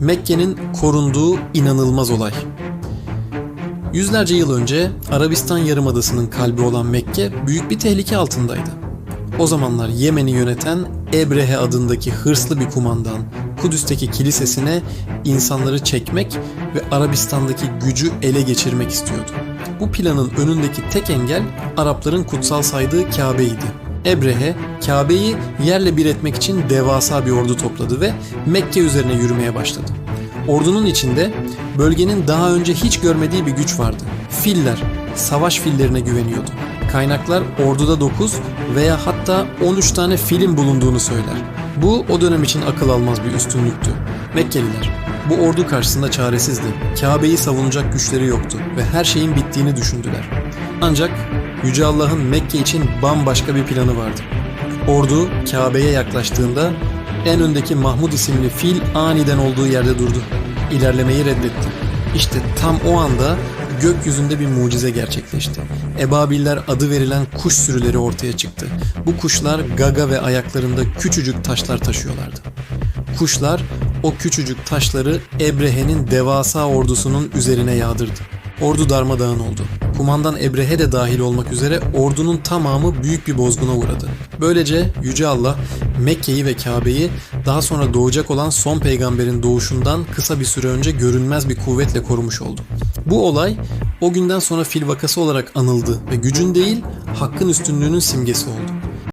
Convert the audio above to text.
Mekke'nin korunduğu inanılmaz olay. Yüzlerce yıl önce Arabistan Yarımadası'nın kalbi olan Mekke büyük bir tehlike altındaydı. O zamanlar Yemen'i yöneten Ebrehe adındaki hırslı bir kumandan Kudüs'teki kilisesine insanları çekmek ve Arabistan'daki gücü ele geçirmek istiyordu. Bu planın önündeki tek engel Arapların kutsal saydığı Kabe'ydi. Ebrehe, Kabe'yi yerle bir etmek için devasa bir ordu topladı ve Mekke üzerine yürümeye başladı. Ordunun içinde bölgenin daha önce hiç görmediği bir güç vardı. Filler, savaş fillerine güveniyordu. Kaynaklar orduda 9 veya hatta 13 tane filin bulunduğunu söyler. Bu o dönem için akıl almaz bir üstünlüktü. Mekkeliler bu ordu karşısında çaresizdi. Kabe'yi savunacak güçleri yoktu ve her şeyin bittiğini düşündüler. Ancak Yüce Allah'ın Mekke için bambaşka bir planı vardı. Ordu Kabe'ye yaklaştığında en öndeki Mahmud isimli fil aniden olduğu yerde durdu. İlerlemeyi reddetti. İşte tam o anda gökyüzünde bir mucize gerçekleşti. Ebabiller adı verilen kuş sürüleri ortaya çıktı. Bu kuşlar gaga ve ayaklarında küçücük taşlar taşıyorlardı. Kuşlar o küçücük taşları Ebrehe'nin devasa ordusunun üzerine yağdırdı. Ordu darmadağın oldu. Kumandan Ebrehe de dahil olmak üzere ordunun tamamı büyük bir bozguna uğradı. Böylece Yüce Allah Mekke'yi ve Kabe'yi daha sonra doğacak olan son peygamberin doğuşundan kısa bir süre önce görünmez bir kuvvetle korumuş oldu. Bu olay o günden sonra fil vakası olarak anıldı ve gücün değil hakkın üstünlüğünün simgesi oldu.